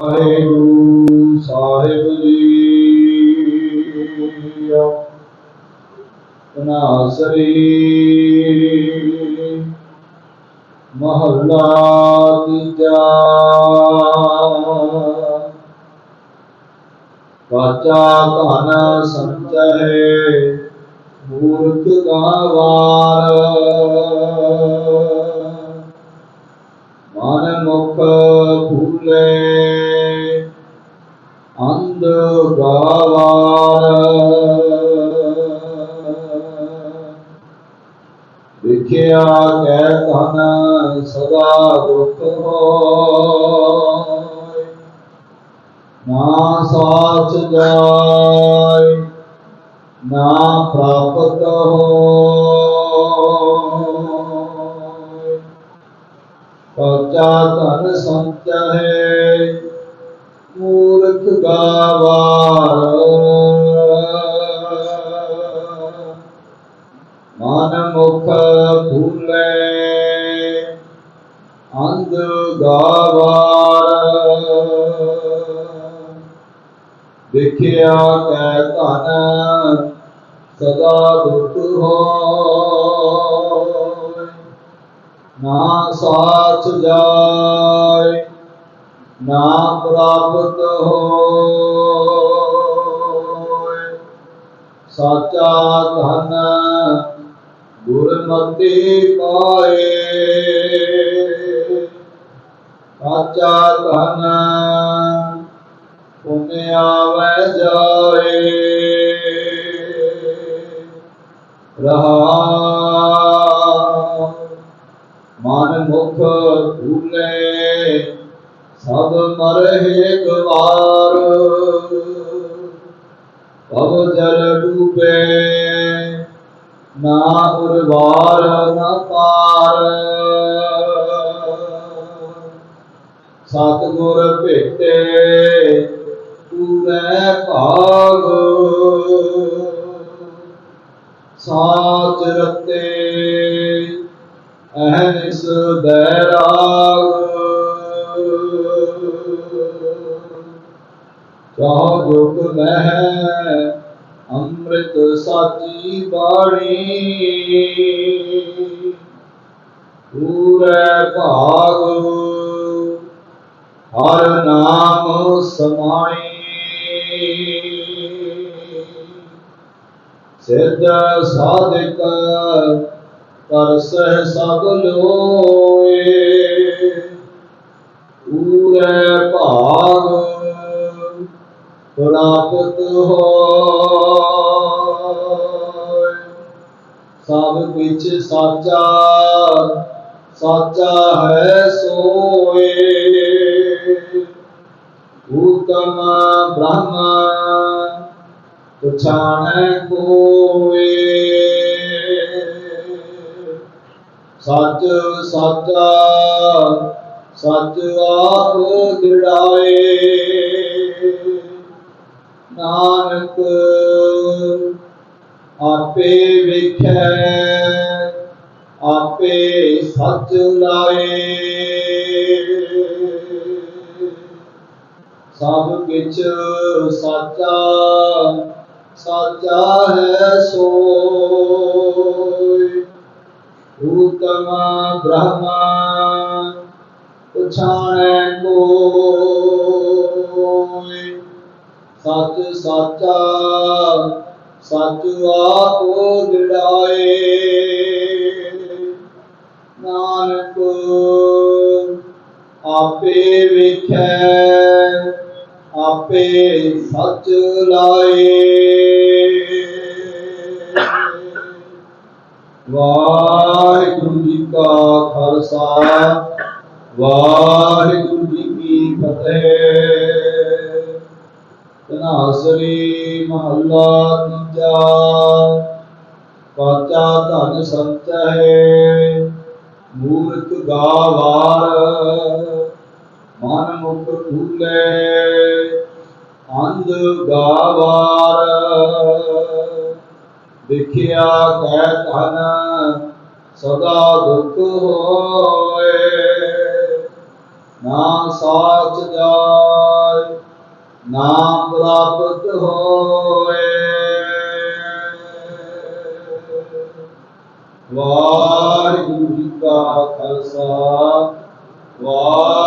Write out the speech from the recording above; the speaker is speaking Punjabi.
ਵਾਹਿਗੁਰੂ ਸਾਹਿਬ ਜੀ ਤਨਾਸਰੀ ਮਹੱਲਾ ਤੀਜਾ। ਕਾਚਾ ਧਨ ਸੰਚੈ ਮੂਰਖ ਗਾਵਾਰ ਮਨ ਮੁਖ ਭੂਲੇ ਅੰਧ ਗਾਵਾਰ ਵਿਖਿਆ ਕੈ ਧਨ ਸਦਾ ਦੁਖ ਹੋਇ ਨਾ ਸਾਚ ਜਾਇ ਨਾ ਪ੍ਰਾਪਤ ਹੋਇ ਪਚਾ ਧਨ ਸੰਚੈ ਮੂਰਖ ਗਾਵਾਰ ਮਨ ਮੁਖ ਭੂਲੇ ਅੰਧ ਗਾਵਾਰ ਦੇਖਿਆ ਕੈ ਧਨ ਸਦਾ ਦੁਖ ਹੋਇ ਨਾ ਸਾਚ ਜਾਇ ਨਾ ਪ੍ਰਾਪਤ ਹੋਇ। ਸਾਚਾ ਧਨ ਗੁਰਮਤਿ ਪਾਏ। ਸਾਚਾ ਧਨ ਪੁਨਿ ਆਵੈ ਜਾਏ। ਰਹਾ ਮਨ ਮੁਖ ਭੂਲੇ ਸਭ ਮਰਹਿ ਗਵਾਰ ਭਵ ਜਲ ਡੂਬੇ ਨਾ ਉਰਵਾਰ, ਨਾ ਪਾਰ। ਸਤਿਗੁਰ ਭੇਟੇ, ਪੂਰੇ ਭਾਗ। ਸਾਚ ਰਤੇ ਅਹਨਿਸ ਬੈਰਾਗ। ਚਾਹ ਜੁਗ ਮਹਿ, ਅੰਮ੍ਰਿਤ ਸਾਚੀ ਬਾਣੀ। ਪੂਰੇ ਭਾਗ, ਹਰ ਨਾਮ ਸਮਾਈ ਸਿੱਧ ਸਾਧਕ, ਕਰ ਸਹਿ ਸਭ ਲੋਏ। ਪੂਰੇ ਵਿੱਚ ਸਾਚਾ ਸਾਚਾ ਹੈ ਸੋਏ। ਉਤਮ ਬ੍ਰਹਮ ਪਛਾਣੈ ਕੋਏ। ਸੱਚ ਸਾਚਾ, ਸੱਚ ਆਪ ਦਿੜਾਏ ਨਾਨਕ ਆਪੇ ਵੇਖੈ। ਆਪੇ ਸੱਚ ਲਾਏ। ਸਭ ਕਿਛ ਸਾਚਾ ਸਾਚਾ ਹੈ ਸੋਈ ਉਤਮ ਬ੍ਰਹਮ ਪਛਾਣੈ ਕੋਈ ਸੱਚ ਸਾਚਾ, ਸੱਚ ਆਪ ਦਿੜਾਏ ਆਪੇ ਵੇਖੈ, ਆਪੇ ਸੱਚ ਲਾਏ। ਵਾਹਿਗੁਰੂ ਜੀ ਕਾ ਖਾਲਸਾ, ਵਾਹਿਗੁਰੂ ਜੀ ਕੀ ਫਤਿਹ। ਤਨਾਸਰੀ ਮਹੱਲਾ ਤੀਜਾ ਕਾਚਾ ਧਨ ਸੰਚੈ ਮੂਰਖ ਗਾਵਾਰ ਮਨ ਮੁਖ ਭੂਲੇ ਅੰਧ ਗਾਵਾਰ। ਵਿਖਿਆ ਕੈ ਧਨ, ਸਦਾ ਦੁਖ ਹੋਏ। ਨਾ ਸਾਚ ਜਾਏ, ਨਾ ਪ੍ਰਾਪਤ ਹੋਏ। ਵਾਹਿਗੁਰੂ ਜੀ ਕਾ ਖਾਲਸਾ ਵਾਹਿਗੁਰੂ